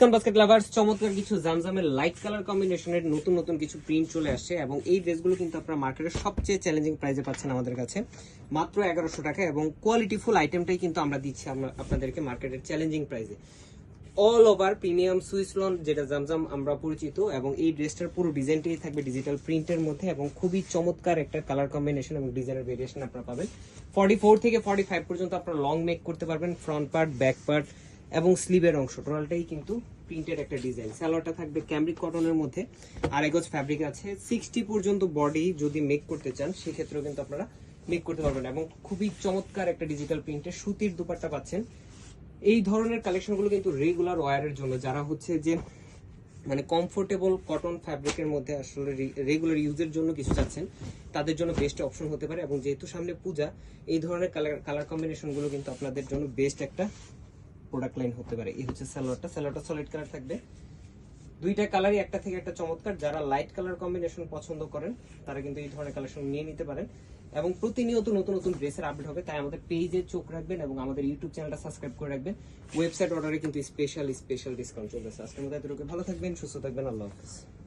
ISKCON basket lovers চমৎকার কিছু জামজামের light colour কম্বিনেশনের নতুন নতুন কিছু প্রিন্ট চলে আসছে এবং এই ড্রেসগুলো কিন্তু আপনারা মার্কেটের সবচেয়ে চ্যালেঞ্জিং প্রাইসে পাচ্ছেন আমাদের কাছে। মাত্র এগারোশো টাকা এবং কোয়ালিটি ফুল আইটেমটাই কিন্তু আমরা দিচ্ছি আপনাদেরকে মার্কেটের চ্যালেঞ্জিং প্রাইসে all over premium Swiss lawn যেটা জামজাম আমরা পরিচিত এবং এই ড্রেসটার পুরো ডিজাইনটাই থাকবে ডিজিটাল প্রিন্টের মধ্যে এবং খুবই চমৎকার একটা কালার কম্বিনেশন এবং ডিজাইনের ভেরিয়েশন আপনারা পাবেন। ফর্টি ফোর থেকে ফর্টি ফাইভ পর্যন্ত আপনারা লং মেক করতে পারবেন ফ্রন্ট পার্ট ব্যাক পার্ট এবং স্লিভের অংশ। টোটালটাই কিন্তু প্রিন্টেড একটা ডিজাইন। স্যালোয়ারটা থাকবে ক্যামরিক কটনের মধ্যে। আর এগোজ ফ্যাব্রিক আছে। সিক্সটি পর্যন্ত বডি যদি মেক করতে চান, সেক্ষেত্রেও কিন্তু আপনারা মেক করতে পারবেন। এবং খুবই চমৎকার একটা ডিজিটাল প্রিন্টের সুতির দুপাট্টা পাচ্ছেন। এই ধরনের কালেকশনগুলো কিন্তু রেগুলার ওয়ারের জন্য। যারা হচ্ছে যে মানে কমফোর্টেবল কটন ফ্যাব্রিকের মধ্যে আসলে রেগুলার ইউজের জন্য কিছু চাচ্ছেন, তাদের জন্য বেস্ট অপশন হতে পারে। এবং যেহেতু সামনে পূজা, এই ধরনের কালার কালার কম্বিনেশনগুলো কিন্তু আপনাদের জন্য বেস্ট একটা প্রোডাক্ট লাইন হতে পারে। এই হচ্ছে স্যালোয়ারটা স্যালোয়ারটা সলিড কালার থাকবে। দুইটা কালারই একটা থেকে একটা চমৎকার। যারা লাইট কালার কম্বিনেশন পছন্দ করেন, তারা কিন্তু এই ধরনের কালেকশন নিয়ে নিতে পারেন। এবং প্রতিনিয়ত নতুন নতুন ড্রেসের আপডেট হবে। তাই আমাদের পেজে চোখ রাখবেন এবং আমাদের ইউটিউব চ্যানেলটা সাবস্ক্রাইব করে রাখবেন। ওয়েবসাইট অর্ডারে কিন্তু স্পেশাল স্পেশাল ডিসকাউন্ট চলতেছে। আজকের এতটুকু ভালো থাকবেন, সুস্থ থাকবেন। আল্লাহ হাফিজ।